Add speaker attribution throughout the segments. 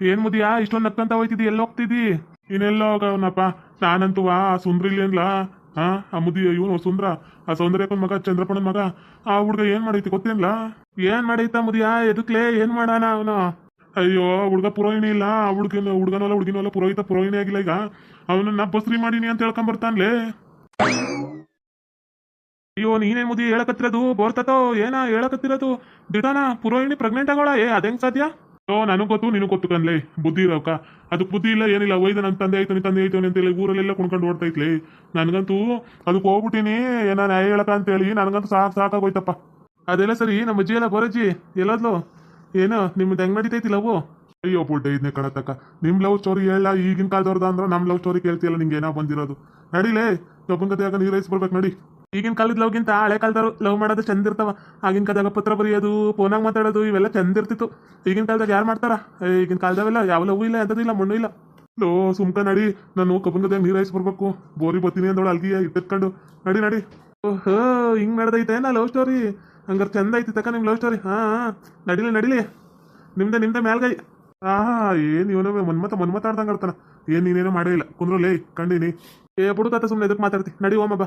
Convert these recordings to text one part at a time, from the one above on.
Speaker 1: ಏನ್ ಮುದಿಯಾ? ಇಷ್ಟೊಂದು ನಕ್ಕಂತ ಹೋಯ್ತಿದ್ದಿ ಎಲ್ಲಿ ಹೋಗ್ತಿದ್ದಿ ಇನ್ನೆಲ್ಲ ಹೋಗವನಪ್ಪ. ನಾನಂತೂ ಆ ಸುಂದ್ರಿಲ್ಲೇನ್ಲ ಹಾ ಆ ಮುದಿ ಇವನು ಸುಂದ್ರ, ಆ ಸೌಂದರ್ಯಕ್ಕನ ಮಗ ಚಂದ್ರಪ್ಪನ ಮಗ, ಆ ಹುಡ್ಗ ಏನ್ ಮಾಡೈತಿ ಗೊತ್ತೇನ್ಲ? ಏನ್ ಮಾಡೈತ ಮುದಿಯಾ? ಎದಕ್ಲೆ? ಏನ್ ಮಾಡಾನ ಅವನು? ಅಯ್ಯೋ ಹುಡ್ಗ ಪುರೋಹಿಣಿ ಇಲ್ಲ. ಆ ಹುಡ್ಗನ, ಹುಡ್ಗನಲ್ಲ, ಹುಡ್ಗಿನಲ್ಲ ಪುರೋಹಿತ, ಪುರೋಹಿಣಿ ಆಗಿಲ್ಲ ಈಗ. ಅವನನ್ನ ಬಸ್ರಿ ಮಾಡೀನಿ ಅಂತ ಹೇಳ್ಕೊಂಡ್ ಬರ್ತಾನ್ಲೇ. ಅಯ್ಯೋ, ನೀನೇ ಮುದಿ, ಹೇಳಕತ್ತಿರೋದು? ಬೋರ್ತತೋ? ಏನ ಹೇಳಕತ್ತಿರೋದು? ದಿಟಾನ, ಪುರೋಹಿಣಿ ಪ್ರೆಗ್ನೆಂಟ್ ಆಗೋಳ? ಏ ಅದೆಂಗ್ ಸಾಧ್ಯ? ಓ ನನಗೆ ಗೊತ್ತು, ನೀನು ಗೊತ್ತು ಕಣ್ಲೆ. ಬುದ್ಧಿ ಇರೋಕ ಅದಕ್ಕೆ ಬುದ್ಧಿ ಇಲ್ಲ, ಏನಿಲ್ಲ. ಒಯ್ದು ನನ್ನ ತಂದೆ ಆಯ್ತು ನಿನ್ ತಂದೆ ಆಯ್ತು ಅಂತೇಳಿ ಊರಲ್ಲೆಲ್ಲ ಕುಣ್ಕೊಂಡು ಓಡ್ತೈತ್ಲಿ ನನಗಂತೂ ಅದಕ್ಕೆ ಹೋಗ್ಬಿಟ್ಟಿನಿ. ಏನ ನ್ಯಾಯ ಹೇಳಕ ಅಂತೇಳಿ. ನನಗಂತೂ ಸಾಕು ಸಾಕಾಗೋಯ್ತಪ್ಪ. ಅದೆಲ್ಲ ಸರಿ, ನಮ್ಮ ಅಜ್ಜಿ ಎಲ್ಲ ಬರಜ್ಜಿ. ಎಲ್ಲದ್ಲು? ಏನು, ನಿಮ್ದು ಹೆಂಗ್ ನಡೀತೈತಿ ಲವ್? ಅಯ್ಯೋ, ಪುಟ್ಟ ಇದನ್ನೇ ಕಣತಕ್ಕ. ನಿಮ್ ಲವ್ ಸ್ಟೋರಿ ಹೇಳ, ಈಗಿನ ಕಾಲದವ್ರದ ಅಂದ್ರೆ ನಮ್ ಲವ್ ಸ್ಟೋರಿ ಕೇಳ್ತಿಲ್ಲ ನಿಂಗೆ ಏನೋ ಬಂದಿರೋದು. ನಡಿಲೇ. ಕಬ್ಬನ್ ಕತೆಯಾಗ ನೀರೈಸ್ ಬರ್ಬೇಕು, ನಡಿ. ಈಗಿನ ಕಾಲದ ಲವ್ಗಿಂತ ಹಳೆ ಕಾಲದವ್ರು ಲವ್ ಮಾಡೋದು ಚಂದ ಇರ್ತಾವ. ಆಗಿನ ಕಾಲದಾಗ ಪತ್ರ ಬರೆಯೋದು ಫೋನಾಗ ಮಾತಾಡೋದು, ಇವೆಲ್ಲ ಚಂದ ಇರ್ತಿತ್ತು. ಈಗಿನ ಕಾಲದಾಗ ಯಾರು ಮಾಡ್ತಾರ? ಈಗಿನ ಕಾಲದಾವೆಲ್ಲ ಯಾವ ಲವ್ ಇಲ್ಲ, ಎಂಥದ್ದು ಇಲ್ಲ, ಮಣ್ಣು ಇಲ್ಲ. ಲೋ, ಸುಮ್ಕ ನಡಿ, ನಾನು ಕಬ್ಬನ್ ನೀರು ನೀರೈಸ್ ಬರ್ಬೇಕು. ಬೋರಿ ಬತ್ತೀನಿ ಅಂದೋಳು ಅಲ್ಗಿಯ ಇಟ್ಟಿಟ್ಕೊಂಡು ನಡಿ ನಡಿ. ಓಹೋ, ಹಿಂಗ್ ನಡೆದೈತೆ ನಾ ಲವ್ ಸ್ಟೋರಿ ಹಂಗಾರೆ ಚಂದ ಐತಿ ತಕ್ಕ ನಿಮ್ ಲವ್ ಸ್ಟೋರಿ ಹಾ ನಡಿಲಿ ನಡಿಲಿ. ನಿಮ್ದೆ ನಿಮ್ದೆ ಮ್ಯಾಲ್ಗೈ ಆ ಏನ್ ಇವನು ಮನ್ಮತ ಮನ್ಮತ ಆಡ್ದಂಗ ಆಡ್ತಾನ. ಏನ್ ನೀನೇನೋ ಮಾಡೇ ಇಲ್ಲ. ಕುಂದ್ರಲೇ, ಕಂಡಿನಿ. ಏ ಬುಡುಕಾತ ಸುಮ್ಮನೆ ಎದಕ್ಕೆ ಮಾತಾಡ್ತಿ. ನಡಿ ಓಮ್ ಬಾ.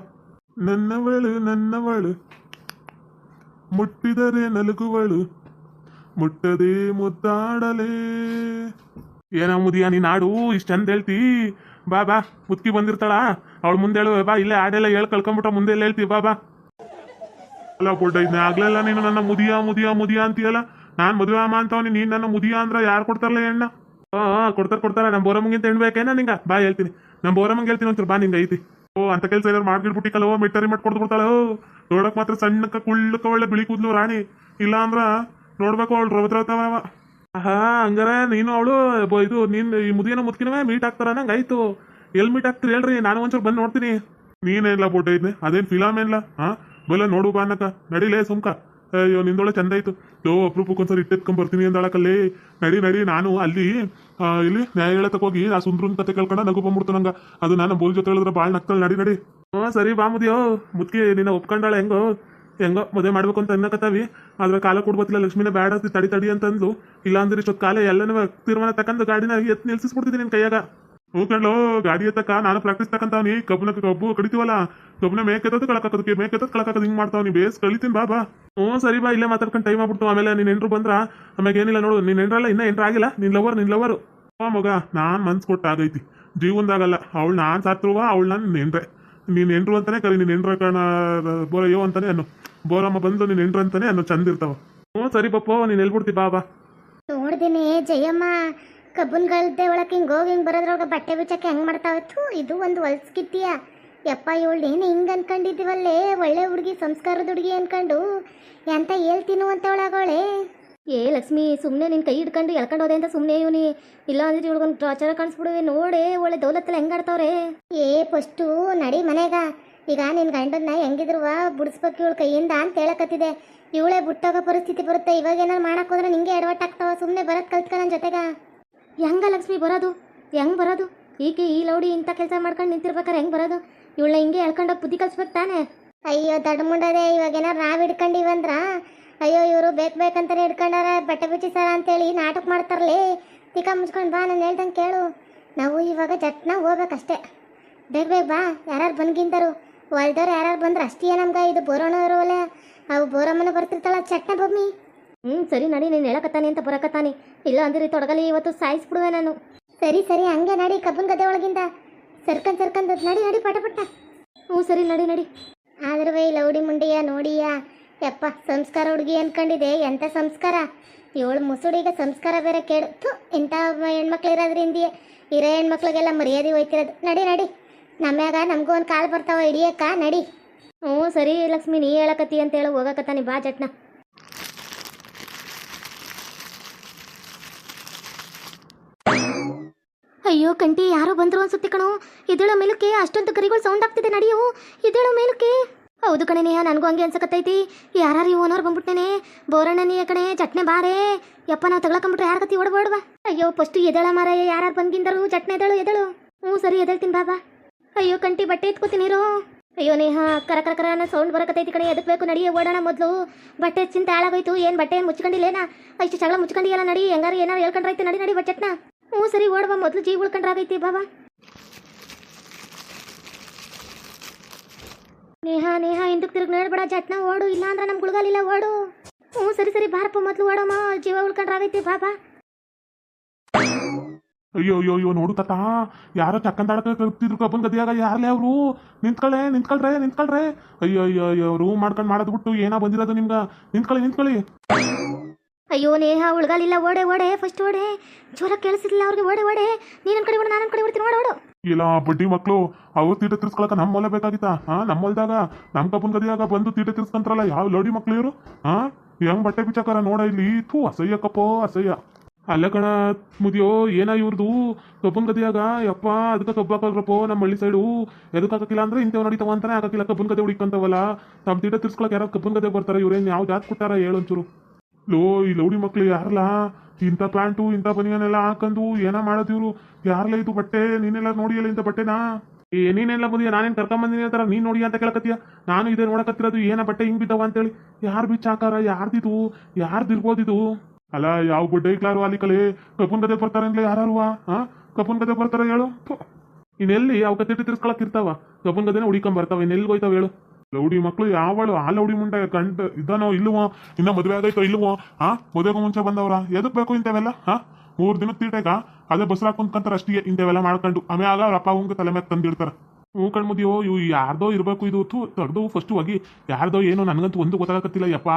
Speaker 1: ನನ್ನವಳು ನನ್ನವಳು, ಮುಟ್ಟಿದರೆ ನಲುಗುವಳು ಮುಟ್ಟದೆ ಮುದ್ದಾಡಲೇ. ಏನ ಮುದಿಯ, ನೀನ್ ಆಡು ಇಷ್ಟ ಚಂದ ಹೇಳ್ತಿ. ಬಾ ಬಾ, ಮುತ್ಕಿ ಬಂದಿರ್ತಾಳ. ಅವಳು ಮುಂದೆ ಹೇಳು, ಬಾ, ಇಲ್ಲೇ ಆಡೆಲ್ಲ ಹೇಳ್ ಕಳ್ಕೊಂಬಿಟ್ಟ ಮುಂದೆ ಎಲ್ಲ ಹೇಳ್ತಿ, ಬಾ ಬಾ. ಅಲ್ಲ ಪುಡ್ಡ ಇದನ್ನ ಆಗ್ಲೆಲ್ಲ ನೀನು ನನ್ನ ಮುದಿಯ ಮುದಿಯ ಮುದಿಯ ಅಂತೀಯಲ್ಲ? ನಾನ್ ಮದುವೆ ಅಮ್ಮ ಅಂತವನಿ, ನೀನ್ ನನ್ನ ಮುದಿಯ ಅಂದ್ರ ಯಾರು ಕೊಡ್ತಾರಲ್ಲ ಎಣ್ಣ ಹಾ ಕೊಡ್ತಾರ ಕೊಡ್ತಾರ. ನಮ್ಮ ಬೋರಮ್ಮಗಿಂತ ಹೆಣ್ಬೇಕೇನ ನಿಂಗೆ? ಬಾ, ಹೇಳ್ತೀನಿ. ನಮ್ಮ ಬೋರಮ್ಮಂಗೆ ಹೇಳ್ತೀನಿ ಒಂಚೂರು ಬಾ, ನಿಂಗೆ ಐತಿ. ಓ, ಅಂತ ಕೆಲಸ ಏನಾರು ಮಾಡ್ಬಿಟ್ಬಿಟ್ಟಿಕಲ್ಲ ಓ ಮಿಟ್ಟರಿ ನೋಡಕ್ ಮಾತ್ರ ಸಣ್ಣಕ್ಕ ಕುಳ್ಳಕ್ಕ ಒಳ್ಳೆ ಬಿಳಿ ಕೂದ್ಲು ರಾಣಿ. ಇಲ್ಲ ಅಂದ್ರ ನೋಡ್ಬೇಕು ಅವಳು ರವದ್ರತವ ಹಾ ಹಂಗಾರೆ ನೀನು ಅವಳು ಇದು ನೀನ್ ಈ ಮುದಿಯನ ಮುದ್ಕಿನವೇ ಮೀಟ್ ಆಗ್ತಾರ ನಂಗೆ ಆಯ್ತು. ಎಲ್ಲಿ ಮೀಟ್ ಆಗ್ತೀರಿ ಹೇಳ್ರಿ, ನಾನು ಒಂಚೂರು ಬಂದು ನೋಡ್ತೀನಿ. ನೀನೇನಿಲ್ಲ ಫೋಟೋ ಐತೆ ಅದೇನ್ ಫಿಲಾಮ್ ಏನಿಲ್ಲ ಹಾ ಬಲ್ಲ ನೋಡು ಬಾ ಅನ್ನಕ. ನಡಿಲೇ ಸುಮ್ಕ. ಅಯ್ಯೋ ನಿಂದೊಳೆ ಚಂದ ಆಯ್ತು. ಯೋ ಅಪ್ರೂಪಕ್ಕೊಂದ್ಸರಿ ಇಟ್ಟೆತ್ಕೊಂಡ್ ಬರ್ತೀನಿ ಅಂದಾಳಕಲ್ಲಿ. ನಡಿ ನಡಿ, ನಾನು ಅಲ್ಲಿ ಇಲ್ಲಿ ನ್ಯಾಯ ಹೇಳತಕ್ ಹೋಗಿ ಆ ಸುಂದ್ರನ್ ಕತೆ ಕೇಳ್ಕೊಂಡ ನಗು ಬಂದ್ಬಿಡ್ತು ನಂಗ. ಅದು ನಾನು ಬೋಲ್ ಜೊತೆ ಹೇಳಿದ್ರೆ ಬಾಳ್ ನಗ್ತಾಳೆ. ನಡಿ ನಡಿ. ಹ್ಞೂ ಸರಿ ಬಾ ಮುದಿಯೋ. ಮುದ್ಕಿ, ನಿನ್ನ ಒಪ್ಕೊಂಡಾಳ ಹೆಂಗೋ? ಹೆಂಗೋ, ಮದುವೆ ಮಾಡ್ಬೇಕು ಅಂತ ಅನ್ನಕತ್ತಾವಿ. ಆದ್ರೆ ಕಾಲ ಕೊಡ್ಬೋತಿಲ್ಲ ಲಕ್ಷ್ಮಿನ ಅಂತಿ ತಡಿ ತಡಿ ಅಂತಂದ್ಲು. ಇಲ್ಲ ಅಂದ್ರೆ ಇಷ್ಟೊತ್ತು ಕಾಲ ಎಲ್ಲನೂ ತೀರ್ಮಾನ ತಕ್ಕಂದು ಗಾಡಿನ ಎತ್ ನಿಲ್ಸಿಸ್ಬಿಡ್ತೀನಿ ನಿನ್ ಕೈಯಾಗ. ಹ್ಞೂ ಕಣ್ಲೋ, ಗಾಡಿ ಎತ್ತಕ ನಾನು ಪ್ರಾಕ್ಟೀಸ್ ತಕ್ಕಂತಾವ್ನಿ. ಕಬ್ಬನ ಕಬ್ಬು ಕಡಿತೀವಲ್ಲ. ಕಬ್ಬನ ಮೇಕೆತ್ತದ ಮೇಕೆತ್ತದ ಕಳಕಾಕೋದು ಹಿಂಗ್ ಮಾಡ್ತಾವ್ನಿ. ಬೇಸ್ ಕಳಿತೀನಿ ಬಾ ಬಾ. ಹ್ಞೂ, ಸರಿ ಬಾ, ಇಲ್ಲೇ ಮಾತಾಡ್ಕೊಂಡು ಟೈಮ್ ಆಗ್ಬಿಡ್ತು. ಆಮೇಲೆ ನೀನ್ ಎಂಟ್ರು ಬಂದ್ರ? ಆಮೇಲೆ ಏನಿಲ್ಲ ನೋಡು, ನೀನ್ ಎಂಟ್ರಲ್ಲ ಇನ್ನ ಎಂಟ್ರ ಆಗಿಲ್ಲ. ನಿನ್ ಲವರ್ ನಿನ್ ಲವರು ಹಾ ಮಗ, ನಾನ್ ಮನ್ಸ್ ಕೊಟ್ಟು ಆಗೈತಿ. ಜೀವನದಾಗಲ್ಲ. ಅವಳು ನಾನ್ ಸಾತ್ರುವ ಅವಳು ನಾನು ನೆಂಡ್ರೆ ನೀನ್ ಎಂಟ್ರು ಅಂತಾನೆ ಕರಿ, ನೀನ್ ಎಂಟ್ರ ಕಣ, ಬೋರಯ್ಯೋ ಅಂತಾನೆ ಅನ್ನು. ಬೋರಮ್ಮ ಬಂದು ನೀನ್ ಎಂಟ್ರು ಅಂತಾನೆ ಅನ್ನು ಚಂದ ಇರ್ತಾವ. ಹ್ಞೂ, ಸರಿ ಪಪ್ಪ, ನೀನ್ ಎಲ್ಬಿಡ್ತಿ ಬಾ ಬಾ.
Speaker 2: ನೋಡ್ದೇನೆ, ಜಯಮ್ಮ. ಕಬ್ಬನ್ ಗಳ್ದೆ ಒಳಗೆ ಹಿಂಗೆ ಹೋಗಿ, ಹಿಂಗೆ ಬರೋದ್ರೊಳಗೆ ಬಟ್ಟೆ ಬಿಚ್ಚಕ್ಕೆ ಹೆಂಗೆ ಮಾಡ್ತಾವತ್ತು ಇದು ಒಂದು ಹೊಲ್ಸ್ಕಿತ್ತೀಯ ಯಪ್ಪ ಇವಳು ಏನು ಹಿಂಗೆ ಅನ್ಕೊಂಡಿದ್ದೀವಲ್ಲೇ? ಒಳ್ಳೆ ಹುಡುಗಿ ಸಂಸ್ಕಾರದ ಹುಡುಗಿ ಅನ್ಕೊಂಡು. ಎಂತ ಹೇಳ್ತೀನು ಅಂತ ಒಳಗೋಳೆ
Speaker 3: ಏ ಲಕ್ಷ್ಮಿ ಸುಮ್ಮನೆ ನಿನ್ನ ಕೈ ಹಿಡ್ಕೊಂಡು ಎಳ್ಕೊಂಡು ಹೋದೆ ಅಂತ ಸುಮ್ಮನೆ ಇವನಿ. ಇಲ್ಲ ಅಂದ್ರೆ ಇವಳಿಗೊಂದು ಟಾರ್ಚರ ಕಾಣಿಸ್ಬಿಡುವೆ. ನೋಡೆ ಒಳ್ಳೆ ದೌಲತ್ತಲ್ಲ ಹೆಂಗ್ ಆಡ್ತಾವ್ರೆ.
Speaker 2: ಏ ಫಸ್ಟು ನಡಿ ಮನೆಗ. ಈಗ ನಿನ್ನ ಗಂಡನ್ನ ಹೆಂಗಿದ್ರುವ ಬುಡಿಸ್ಬೇಕು ಇವಳ ಕೈಯಿಂದ ಅಂತ ಹೇಳಕತ್ತಿದೆ. ಇವಳೇ ಬಿಟ್ಟೋಗೋ ಪರಿಸ್ಥಿತಿ ಬರುತ್ತೆ. ಇವಾಗ ಏನಾರು ಮಾಡಕ್ ಹೋದ್ರೆ ನಿಂಗೆ ಎಡವಟ್ಟಾಗ್ತಾವ. ಸುಮ್ಮನೆ ಬರೋದು ಕಲ್ತ್ಕ ನನ್ನ ಜೊತೆಗ.
Speaker 3: ಹೆಂಗ ಲಕ್ಷ್ಮಿ ಬರೋದು? ಹೆಂಗ್ ಬರೋದು? ಈಕೆ ಈ ಲೌಡಿ ಇಂಥ ಕೆಲಸ ಮಾಡ್ಕೊಂಡು ನಿಂತಿರ್ಬೇಕಾರೆ ಹೆಂಗ್ ಬರೋದು? ಇವಳನ್ನ ಹಿಂಗೆ ಹೇಳ್ಕೊಂಡೋಗಿ ಬುದ್ಧಿ ಕಲ್ಸ್ಬೇಕು ತಾನೆ?
Speaker 2: ಅಯ್ಯೋ ದಡ್ಡ ಮುಂಡದೆ ಇವಾಗ ಏನಾರು ಹಿಡ್ಕೊಂಡು ಬಂದ್ರ? ಅಯ್ಯೋ ಇವರು ಬೇಕು ಬೇಕಂತಾನೆ ಹಿಡ್ಕೊಂಡಾರ ಬಟ್ಟೆ ಬಿಚ್ಚಿಸಾರ ಅಂತೇಳಿ ನಾಟಕ ಮಾಡ್ತಾರಲೇ? ತಿಕ್ಕ ಮುಚ್ಕೊಂಡು ಬಾ ನಾನು ಹೇಳ್ದಂಗೆ ಕೇಳು. ನಾವು ಇವಾಗ ಜಟ್ನ ಹೋಗ್ಬೇಕಷ್ಟೇ. ಬೇಗ ಬೇಗ ಬಾ ಯಾರು ಬಂದ್ಗಿಂದರು ಹೊಲ್ದವ್ರು ಯಾರು ಬಂದ್ರೆ ಅಷ್ಟೇ ನಮ್ಗೆ ಇದು ಬೋರೋಣ ಇರೋಲ್ಲ ಅವು ಬೋರಮ್ಮನ ಬರ್ತಿರ್ತಾಳ ಚಟ್ನ ಬೊಮ್ಮಿ.
Speaker 3: ಹ್ಞೂ ಸರಿ ನಡಿ ನೀನು ಹೇಳಕತ್ತಾನೆ ಅಂತ ಬರಕತ್ತಾನೆ. ಇಲ್ಲ ಅಂದ್ರೆ ತೊಡಗಲಿ ಇವತ್ತು ಸಾಯಿಸ್ಬಿಡುವೆ ನಾನು.
Speaker 2: ಸರಿ ಸರಿ ಹಂಗೆ ನಡಿ ಕಬ್ಬನ್ ಗದ್ದೆ ಒಳಗಿಂದ. ಸರ್ಕಂದ್ ಸರ್ಕಂದ್ ನಡಿ ನಡಿ ಪಟ ಪಟ್ಟ
Speaker 3: ಹ್ಞೂ, ಸರಿ, ನಡಿ ನಡಿ.
Speaker 2: ಆದ್ರೂ ವೈ, ಲೌಡಿ ಮುಂಡಿಯ, ನೋಡಿಯ. ಯಪ್ಪ, ಸಂಸ್ಕಾರ ಹುಡುಗಿ ಅನ್ಕೊಂಡಿದೆ. ಎಂತ ಸಂಸ್ಕಾರ? ಇವಳು ಮುಸುಡಿಗ ಸಂಸ್ಕಾರ ಬೇರೆ ಕೇಳು. ಥು, ಇಂಥ ಹೆಣ್ಮಕ್ಳು ಇರೋದ್ರಿಂದ ಇರೋ ಹೆಣ್ಮಕ್ಳಿಗೆಲ್ಲ ಮರ್ಯಾದೆ ಹೋಯ್ತಿರೋದು. ನಡಿ ನಡಿ. ನಮ್ಯಾಗ ನಮಗೂ ಒಂದು ಕಾಳು ಬರ್ತಾವ, ಹಿಡಿಯಕ್ಕ, ನಡಿ.
Speaker 3: ಹ್ಞೂ, ಸರಿ, ಲಕ್ಷ್ಮಿ, ನೀ ಹೇಳಕತ್ತಿ ಅಂತ ಹೇಳಿ, ಹೋಗಕತ್ತಾನೆ, ಬಾ, ಜಟ್ನ. ಅಯ್ಯೋ ಕಂಟಿ ಯಾರೋ ಬಂದ್ರು ಅನ್ಸುತ್ತೆ ಕಣೋ. ಇದೇಳೋ ಮೇಲಕ್ಕೆ ಅಷ್ಟೊಂದು ಕರಿಗಳು ಸೌಂಡ್ ಆಗ್ತಿದೆ ನಡಿಯೋ. ಇದೇಳೋ ಮೇಲಕ್ಕೆ. ಹೌದು ಕಣೆ ನೇಹ, ನನಗೂ ಹಂಗೆ ಅನ್ಸಕತ್ತೈತಿ. ಯಾರು ಓನರ್ ಬಂದ್ಬಿಟ್ಟೇನೆ ಬೋರಣ್ಣ ನೀ ಕಣೆ ಚಟ್ನೆ ಬಾರೆ. ಯಪ್ಪ, ನಾವು ತಗೊಳಕೊಂಬಿಟ್ರೆ ಯಾರ ಕತ್ತಿ ಓಡಬೋಡ್ವ? ಅಯ್ಯೋ, ಫಸ್ಟ್ ಎದಳ ಮಾರಾಯ ಯಾರು ಬಂದ್ಗಿಂದರು ಚಟ್ನೆ ಎದಳು ಎದಳು. ಹ್ಞೂ, ಸರಿ ಎದಳ್ತೀನಿ ಬಾಬಾ. ಅಯ್ಯೋ ಕಂಟಿ ಬಟ್ಟೆ ಎತ್ಕೋತೀನಿ ಇರೋ ಅಯ್ಯೋ, ನೇಹ, ಕರ ಕರ ಕರ ಅನ್ನೋ ಸೌಂಡ್ ಬರಕತ್ತೈತಿ ಕಣೆ. ಎದಕ್ ಬೇಕು, ನಡಿ, ಓಡೋಣ ಮೊದಲು. ಬಟ್ಟೆ ಚಿಂತೆ ಹಾಳಾಗೋಯ್ತು. ಏನು ಬಟ್ಟೆ ಏನು ಮುಚ್ಕೊಂಡಿಲ್ಲೇನಾ? ಇಷ್ಟು ಜಗಳ ಮುಚ್ಕೊಂಡಿಯಲ್ಲ, ನಡಿ. ಹೆಂಗಾರು ಏನಾರು ಹೇಳ್ಕೊಂಡ್ರೈತೆ ನಡಿ ನಡಿ ಬಚ್ಚಟ್ನ ಹ್ಞೂ ಸರಿ, ಓಡವ ಮೊದಲು ಜೀವ ಉಳ್ಕೊಂಡ್ರಾಗೈತಿ ಬಾಬಾ. ನೇಹ ನೇಹ, ಹಿಂದಕ್ಕೆ ತಿರುಗಿ ನೋಡ್ಬೇಡ ಜಟ್ನ ಓಡು, ಇಲ್ಲ ಅಂದ್ರೆ ನಮ್ಮ ಗುಳ್ಗಾಲಿಲ್ಲ ಓಡು. ಹ್ಞೂ ಸರಿ ಸರಿ, ಬಾರಪ್ಪ ಮೊದಲು ಓಡಮ್ಮ, ಜೀವ ಉಳ್ಕೊಂಡ್ರಾಗೈತಿ ಬಾಬಾ.
Speaker 1: ಅಯ್ಯೋ ಅಯ್ಯೋ ಅಯ್ಯೋ, ನೋಡು ತಾತ, ಯಾರೋ ಚಕ್ಕಂದಾಡಕ ಕರ್ತಿದ್ರು ಕಬ್ಬನ್ ಗದಿಯಾಗ, ಯಾರ್ಲೇ ಅವರು? ನಿಂತ್ಕೊಳ್ಳೆ ನಿಂತ್ಕೊಳ್ರೆ ನಿಂತ್ಕೊಳ್ರೆ. ಅಯ್ಯೋ ಅಯ್ಯೋ ಅಯ್ಯೋ ರೂಮ್ ಮಾಡ್ಕೊಂಡು ಮಾಡೋದು ಬಿಟ್ಟು ಏನೋ ಬಂದಿರೋದು ನಿಮ್ಗೆ? ನಿಂತ್ಕೊಳ್ಳಿ ನಿಂತ್ಕೊಳ್ಳಿ.
Speaker 3: ಅಯ್ಯೋ ನೇಹ, ಉಳ್ಗಾಲಿಲ್ಲ, ಓಡೆ ಓಡೆ ಫಸ್ಟ್ ಓಡೆ. ಜೋರ ಕೇಳಿಸಿಲ್ಲ ಅವ್ರಿಗೆ, ಓಡೆ ಓಡೆ. ನೀನ್ ಕಡೆ ಓಡು, ನಾನು ಕಡೆ ಓಡ್ತೀನಿ, ಓಡ, ಓಡು.
Speaker 1: ಇಲ್ಲ, ಬಡ್ಡಿ ಮಕ್ಕಳು ಅವ್ರು ತೀಟ ತಿರ್ಸ್ಕೊಳಕ ನಮ್ಮ ಹೊಲ ಬೇಕಾಗಿತ್ತ? ಹಾ ನಮ್ಮ ಹೊಲ್ದಾಗ, ನಮ್ ಕಬ್ಬನ್ ಗದಿಯಾಗ ಬಂದು ತೀಟ ತಿರ್ಸ್ಕೊಂತಾರಲ್ಲ, ಯಾವ ಲೋಡಿ ಮಕ್ಳು ಇವರು? ಹಾ, ಹೆಂಗ್ ಬಟ್ಟೆ ಬಿಚ್ಚಾಕಾರ ನೋಡ ಇಲ್ಲಿ? ಥೂ, ಅಸಹ್ಯ ಕಪ್ಪೋ, ಅಸಹ್ಯ. ಅಲ್ಲ ಕಣ, ಮುದಿಯೋ, ಏನ ಇವ್ರದು? ಕಬ್ಬನ್ ಗದಿಯಾಗ, ಯಪ್ಪ ಅದಕ್ಕೆ ಕಬ್ಬು ಹಾಕಲ್ರಪ್ಪೋ ನಮ್ಮ ಹಳ್ಳಿ ಸೈಡು. ಎದಕ್ಕೆ ಹಾಕಕ್ಕಿಲ್ಲ ಅಂದ್ರೆ ಇಂಥವ್ ನಡೀತಾವ ಅಂತಾನೆ ಹಾಕಕ್ಕಿಲ್ಲ. ಕಬ್ಬನ್ ಗದೆ ಹುಡಿಕಂತವಲ್ಲ. ತಮ್ಮ ತೀಟ ತಿರ್ಸ್ಕೊಳಕ್ ಯಾರು ಕಬ್ಬನ್ ಗದೆ ಬರ್ತಾರೆ, ಇವ್ರೇನ್ ಯಾವ ಜಾತ್ ಕೊಟ್ಟಾರ ಹೇಳೊಂಚೂರು ಲೋ ಈ ಲೌಡಿ ಮಕ್ಳು ಯಾರಲ್ಲ ಇಂಥ ಪ್ಯಾಂಟು, ಇಂಥ ಬನಿಯನ್ನೆಲ್ಲ ಹಾಕಂದು ಏನ ಮಾಡೋದು ಇವ್ರು ಯಾರಲ್ಲ ಇದು ಬಟ್ಟೆ? ನೀನೆಲ್ಲ ನೋಡಿಯಲ್ಲ ಇಂಥ ಬಟ್ಟೆನಾ? ಏ, ನೀನೆಲ್ಲ ಬಂದಿಯ ನಾನೇನ್ ಕರ್ಕೊಂಬಂದಿನಿ ಅಂತಾರ? ನೀನ್ ನೋಡಿ ಅಂತ ಕೇಳಕತ್ತೀಯ? ನಾನು ಇದೇ ನೋಡಕತ್ತಿರೋದು, ಏನ ಬಟ್ಟೆ ಹಿಂಗ್ ಬಿದ್ದಾವ ಅಂತೇಳಿ? ಯಾರ್ ಬಿಚ್ಚ ಹಾಕಾರ? ಯಾರ್ದಿದು? ಯಾರ್ದಿರ್ಬೋದಿದು? ಅಲ್ಲ, ಯಾವ ಬುಡ್ಡೆ ಇಕ್ಲಾರು ಅಲ್ಲಿ ಕಲೆ ಕಪುನ್ ಕತೆ ಬರ್ತಾರೆ ಅಂದ್ರೆ ಯಾರು ಹಾ ಕಪುನ್ ಕತೆ ಬರ್ತಾರ ಹೇಳು. ಇನ್ನೆಲ್ಲಿ ಅವ್ ಕತೆ ತಿರ್ಸ್ಕೊಳಕ್ ಇರ್ತಾವ. ಕಪುನ್ ಕತೆನೆ ಹುಡಿಕೊಂಡ್ ಬರ್ತಾವ. ಇನ್ನೆಲ್ಲಿ ಹೋಯ್ತಾವ ಹೇಳು? ಲೌಡಿ ಮಕ್ಳು ಯಾವಳು ಆ ಲೌಡಿ ಮುಂಡೆ ಕಂಡು ಇದ್ದಾನೋ ಇಲ್ಲವೋ? ಇನ್ನ ಮದುವೆ ಆಗೈತೋ ಇಲ್ಲವೋ? ಹಾ ಮದುವೆಗೂ ಮುಂಚೆ ಬಂದವರ? ಎದಕ್ ಬೇಕು ಇಂಥವೆಲ್ಲ? ಹಾ ಮೂರ್ ದಿನ ತೀಟೆಗ? ಅದೇ ಬಸ್ರಾಕ್ ಕುಂತ್ಕಂತಾರ ಅಷ್ಟಿಗೆ ಇಂಥವೆಲ್ಲ ಮಾಡ್ಕೊಂಡು. ಆಮೇಲೆ ಅವ್ರ ಅಪ್ಪ ಅವಂಗ ತಲೆ ಮ್ಯಾಗ ತಂದಿಡ್ತಾರ. ಹ್ಞೂ ಕಣ್ಮುದಿಯೋ ಇವು ಯಾರ್ದೋ ಇರ್ಬೇಕು ಇದು. ಥೂ ತಡೆದು ಫಸ್ಟ್ ಹೋಗಿ. ಯಾರ್ದೋ ಏನೋ ನನಗಂತೂ ಒಂದು ಗೊತ್ತಾಗತ್ತಿಲ್ಲ ಯಪ್ಪ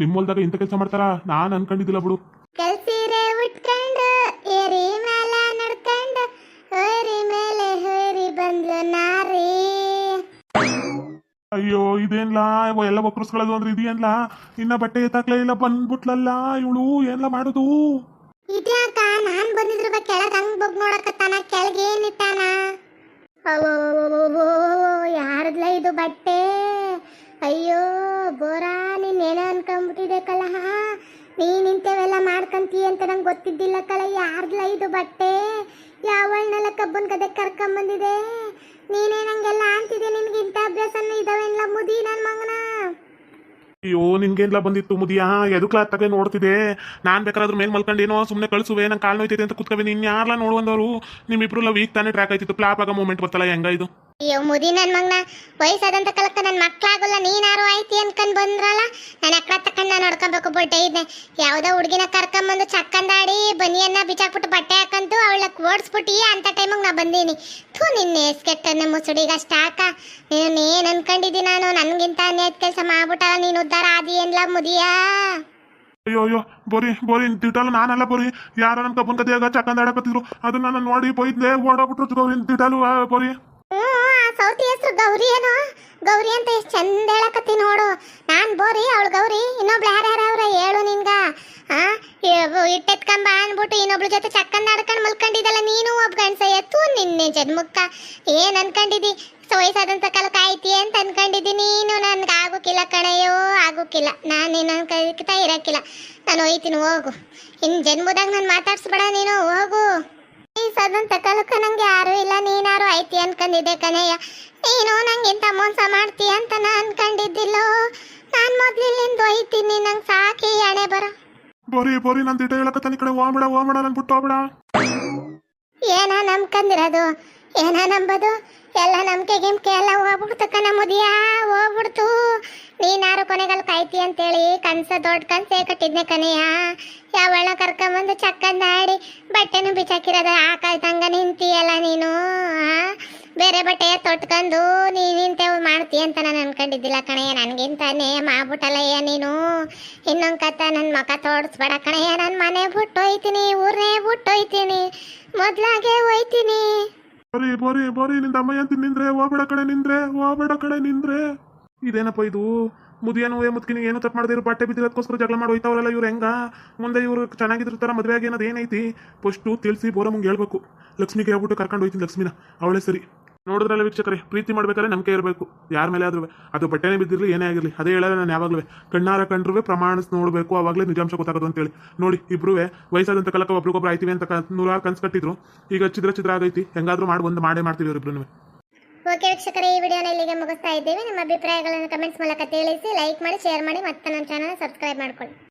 Speaker 1: ನಿಮ್ಮೊಲ್ದಾಗ ಇಂಥ ಕೆಲಸ ಮಾಡ್ತಾರ? ನಾನು ಅನ್ಕೊಂಡಿದ್ದಿಲ್ಲ ಬಿಡು.
Speaker 2: ಕಲ್ಸಿರೆ ಉಟ್ಕೊಂಡು, ಏರಿ ಮೇಲೆ
Speaker 1: ಅಯ್ಯೋ, ಇದೇನ್ಲಾ? ಎಲ್ಲ ಒಕ್ಕರ್ಸ್ಕೊಳ್ಳೋದು ಅಂದ್ರೆ ಇದೇನ್ಲಾ? ಇನ್ನ ಬಟ್ಟೆ ಎತ್ತಾಕ್ಲೇ ಇಲ್ಲ, ಬಂದ್ಬಿಟ್ಲಲ್ಲ ಇವಳು? ಏನ್ಲ ಮಾಡುದು?
Speaker 2: ಇದ್ಯಾಕ? ನಾನ್ ಬಂದಿದ್ರ ಬಾ ಹಂಗ್ ಬಗ್ ನೋಡಕತ್ತಾನ, ಕೆಳಗೆ ಏನಿಟ್ಟಾನ ಯಾರದ್ಲ ಇದು ಬಟ್ಟೆ? ಅಯ್ಯೋ, ಬೋರಾ, ನೀನ್ ಏನೋ ಅನ್ಕೊಂಡ್ಬಿಟ್ಟಿದೆ ಕಲಹ ನೀನ್ ಇಂಥವೆಲ್ಲ ಮಾಡ್ಕಂತೀಯ ಅಂತ ನಂಗೆ ಗೊತ್ತಿದ್ದಿಲ್ಲ ಕಲ, ಯಾರ್ದ್ಲ ಇದು ಬಟ್ಟೆ? ಯಾವಳ್ನೆಲ್ಲ ಕಬ್ಬನ್ ಗದೆ ಕರ್ಕೊಂಬಂದಿದೆ? ನೀನೇ ನಂಗೆಲ್ಲ ಅಂತಿದೆ ನಿನ್ಗೆ ಇಂಥ ಇದಾವೆಲ್ಲ ಮುದಿ ಮಗನ.
Speaker 1: ಅಯ್ಯೋ ನಿನ್ಗೇನ್ಲ ಬಂದಿತ್ತು ಮುದಿಯಾ, ಎದುಕ್ಲ ತಗ ನೋಡ್ತಿದೆ ನಾನ್ ಬೇಕಾದ್ರೂ ಮೇಲ್ ಮಲ್ಕೊಂಡೇನೋ ಸುಮ್ನೆ ಕಳಿಸುವೆ, ನಂಗೆ ಕಾಲ್ ನೋಯ್ತಿದೆ ಅಂತ ಕುತ್ಕವೆ. ನಿನ್ ಯಾರ್ಲ ನೋಡುವಂದವರು? ನಿಮ್ಮಿಬ್ರು ವೀಕ್ ತಾನೇ ಟ್ರ್ಯಾಕ್ ಆಯ್ತಿತ್ತು. ಪ್ಲಾಪ್ ಆಗ ಮೂಮೆಂಟ್ ಬರ್ತಲ್ಲ ಹೆಂಗ ಇದು?
Speaker 2: ಅಯ್ಯೋ ಮುದಿ ನನ್ ಮಗನ, ವಯಸ್ಸಾದಂತ ಕಲಕ್ಕ ನನ್ ಮಕ್ಳಾಗಲ್ಲ, ನೀನಾರು ಐತಿ ಅನ್ಕೊಂಡ್ ಬಂದ್ರಲ್ಲ? ನಾನು ಅಕ್ಕ ತಕೊಂಡ್ ನಾನು ನೋಡ್ಕೊಬೇಕು ಬಟ್ಟೆ ಇದ್ನೆ. ಯಾವ್ದೋ ಹುಡುಗಿನ ಕರ್ಕೊಂಬಂದು ಚಕ್ಕಂದಾಡಿ, ಬನಿಯನ್ನ ಬಿಚಾಕ್ಬಿಟ್ಟು ಬಟ್ಟೆ ಹಾಕಂತು ಅವಳಕ್ಕೆ ಓಡಿಸ್ಬಿಟ್ಟಿ ಅಂತ ಟೈಮಿಗೆ ನಾ ಬಂದೀನಿ. ಥೂ, ನಿನ್ನೆ ಎಸ್ಕೆಟ್ಟನ್ನ ಮುಸುಡಿಗ ಸ್ಟಾಕ ನೀನು ಏನ್ ಅನ್ಕೊಂಡಿದ್ದಿ ನಾನು? ನನ್ಗಿಂತ ಅನ್ಯಾಯದ ಕೆಲಸ ಮಾಡ್ಬಿಟ್ಟ ನೀನು ಉದ್ದಾರ ಆದಿ ಏನ್ಲ ಮುದಿಯಾ?
Speaker 1: ಅಯ್ಯೋ ಅಯ್ಯೋ, ಬರೀ ಬರೀ, ತಿಟಲ್ ನಾನಲ್ಲ ಬರೀ. ಯಾರ ನನ್ನ ಕಬ್ಬನ್ ಕದಿಯಾಗ ಚಕ್ಕಂದಾಡಕತ್ತಿದ್ರು. ಅದನ್ನ ನಾನು ನೋಡಿ ಬೈದ್ಲೆ ಓಡಾಬಿಟ್ರು ತಿಟಾಲು ಬರೀ.
Speaker 2: ಸೌತಿ ಹೆಸರು ಗೌರಿ ಏನೋ? ಗೌರಿ ಅಂತ ಎಷ್ಟು ಚಂದ ಹೇಳಕತ್ತಿ ನೋಡು. ನಾನು ಬೋರಿ, ಅವಳು ಗೌರಿ, ಇನ್ನೊಬ್ಳು ಯಾರ್ಯಾರ ಅವ್ರ? ಹೇಳು ನಿನ್ಗ. ಇಟ್ಟೆತ್ಕಂಬ ಅನ್ಬಿಟ್ಟು ಇನ್ನೊಬ್ಳ ಜೊತೆ ಚಕ್ಕಂದ ಆಡ್ಕೊಂಡು ಮಲ್ಕೊಂಡಿದ್ದಲ್ಲ ನೀನು ಒಬ್ಬ ಗಂಡ್ಸ ಎತ್ತು ನಿನ್ನೆ ಜನ್ಮಕ್ಕ ಏನ್ ಅನ್ಕೊಂಡಿದ್ದಿ ವಯಸ್ಸಾದಂತ ಕಾಲಕ್ಕೆ ಆಯ್ತಿ ಅಂತ ಅನ್ಕೊಂಡಿದ್ದಿ ನೀನು. ನನ್ಗೆ ಆಗೋಕಿಲ್ಲ ಕಣಯ್ಯೋ, ಆಗೋಕಿಲ್ಲ. ನಾನೇನು ಅನ್ಕೋದಕ್ಕಿಂತ ಇರಕ್ಕಿಲ್ಲ ನಾನು ಹೋಯ್ತೀನಿ ಹೋಗು. ಇನ್ ಜನ್ಮದಾಗ ನಾನು ಮಾತಾಡ್ಸ್ಬೇಡ ನೀನು, ಹೋಗು. ಸದನ್ ಕಲಕ ನಂಗೆ ಯಾರು ಇಲ್ಲ, ನೀನಾರು ಐತಿ ಅನ್ಕೊಂಡಿದ್ದೆ ಕನೆಯ. ನೀನು ನಂಗೆ ಇಂಥ ಮೋಸ ಮಾಡ್ತೀಯ ಅಂತ ನಾ ಅನ್ಕೊಂಡಿದ್ದಿಲ್ಲೋ ನಾನ್ ಮೊದ್ಲಿಲ್ಲಿಂದ ಒಯ್ತೀನಿ, ನಂಗೆ ಸಾಕಿ ಹಣೆ ಬರ.
Speaker 1: ಬರೀ ಬರೀ ನನ್ನ ತಿಟ ಹೇಳಕತ್ತಾನ ಈ ಕಡೆ ಹೋಗ್ಬೇಡ ಹೋಗ್ಬೇಡ ನನ್ ಬಿಟ್ಟು ಹೋಗ್ಬೇಡ.
Speaker 2: ಏನ ನಂಬ್ಕಂದಿರೋದು? ಏನ ನಂಬೋದು? ಎಲ್ಲ ನಂಬಿಕೆ ಗಿಮ್ಕೆ ಎಲ್ಲ ಹೋಗ್ಬಿಡ್ತು ಕಣ ಮುದಿಯಾ, ಹೋಗ್ಬಿಡ್ತು. ನೀನಾರು ಕೊನೆಗಲ್ ಕಾಯ್ತಿ ಅಂತೇಳಿ ಕನ್ಸ ದೊಡ್ಡ ಕನ್ಸೇ ಕಟ್ಟಿದ್ನೆ ಕನೆಯ ಯಾವಳ ಕರ್ಕೊಂಬಂದು ಚಕ್ಕಂದಾಡಿ ಬಟ್ಟೆನು ಆ ಆಕಾಯ್ತಂಗ ನಿಂತಿಯಲ್ಲ ನೀನು? ಬೇರೆ ಬಟ್ಟೆ ತೊಟ್ಕೊಂಡು ನೀನ್ ನಿಂತೆ ಮಾಡ್ತೀಯ ಅಂತ ನಾನು ಅನ್ಕೊಂಡಿದ್ದಿಲ್ಲ ಕಣಯ್ಯ ನನಗಿಂತಾನೆ ಮಾಡ್ಬಿಟ್ಟಲ್ಲಯ್ಯ ನೀನು. ಇನ್ನೊಂದು ಕತ್ತ ನನ್ನ ಮಕ ತೋಡಿಸ್ಬೇಡ ಕಣಯ್ಯ ನನ್ನ ಮನೆ ಬಿಟ್ಟು ಹೋಯ್ತೀನಿ ಊರೇ ಬಿಟ್ಟು ಹೋಯ್ತೀನಿ ಮೊದ್ಲಾಗೆ ಹೋಯ್ತೀನಿ.
Speaker 1: ಬೋರೆ, ಬೋರಿ ಬೋರಿ, ನಿಂದ ಅಮ್ಮ ಅಂತ ನಿಂದ್ರೆ? ಹೋಗ್ಬೇಡ ಕಡೆ ನಿಂದ್ರೆ, ಹೋಗ್ಬೇಡ ಕಡೆ ನಿಂದ್ರೆ. ಇದೇನಪ್ಪ ಇದು? ಮುದಿಯನು ಮುದ್ಕಿನ ಏನು ತಪ್ಪು ಮಾಡಿದ್ರು ಬಟ್ಟೆ ಬಿದ್ದಿರೋದಕ್ಕೋಸ್ಕರ ಜಗಳ ಮಾಡಿ ಹೋಯ್ತಾವಲ್ಲ ಇವ್ರು ಹೆಂಗ? ಮುಂದೆ ಇವ್ರು ಚೆನ್ನಾಗಿರ್ತಾರ ಮದುವೆ ಆಗಿ ಏನೈತಿ? ಫಸ್ಟು ತಿಳಿಸಿ ಮುಂಗೆ ಹೇಳ್ಬೇಕು. ಲಕ್ಷ್ಮಿಗೆ ಹೇಳ್ಬಿಟ್ಟು ಕರ್ಕೊಂಡು ಹೋಯ್ತೀನಿ ಲಕ್ಷ್ಮಿನ. ಅವಳೇ ಸರಿ. ನೋಡಿದ್ರಲ್ಲ ವೀಕ್ಷಕರೇ, ಪ್ರೀತಿ ಮಾಡ್ಬೇಕಾದ್ರೆ ನಂಬಿಕೆ ಇರಬೇಕು. ಯಾರ ಮೇಲೆ ಆದ್ರೂ ಅದು ಬಟ್ಟೆನೇ ಬಿದ್ದಿರಲಿ, ಏನೇ ಆಗಿರಲಿ, ಅದೇ ಹೇಳಲ್ಲ ನಾನು ಯಾವಾಗಲೂ. ಕಣ್ಣಾರ ಕಂಡ್ರೂ ಪ್ರಮಾಣಿಸ್ ನೋಡಬೇಕು ಆವಾಗಲೇ ನಿಜಾಂಶ ಗೊತ್ತಾಗೋದು ಅಂತೇಳಿ. ನೋಡಿ ಇಬ್ರು ವಯಸ್ಸಾದಂಥ ಕಲಕ ಒಬ್ರಿಗೊಬ್ರು ಆಯ್ತೀವಿ ಅಂತ ನೂರಾರು ಕನ್ಸು ಕಟ್ಟಿದ್ರು. ಈಗ ಚಿದ್ರ ಚಿದ್ರ ಆಗೈತಿ, ಹೆಂಗಾದ್ರೂ ಮಾಡಿ, ಒಂದು ಮಾಡೇ ಮಾಡ್ತೀವಿ ಇವರಿಬ್ರು
Speaker 2: ಓಕೆ ವೀಕ್ಷಕರೇ, ಈ ವಿಡಿಯೋನ ಇಲ್ಲಿಗೆ ಮುಗಿಸ್ತಾ ಇದ್ದೇವೆ. ನಿಮ್ಮ ಅಭಿಪ್ರಾಯಗಳನ್ನು ಕಮೆಂಟ್ಸ್ ಮೂಲಕ ತಿಳಿಸಿ, ಲೈಕ್ ಮಾಡಿ, ಶೇರ್ ಮಾಡಿ, ಮತ್ತೆ ನನ್ನ ಚಾನಲ್ ಸಬ್ಸ್ಕ್ರೈಬ್ ಮಾಡ್ಕೊಳ್ಳಿ.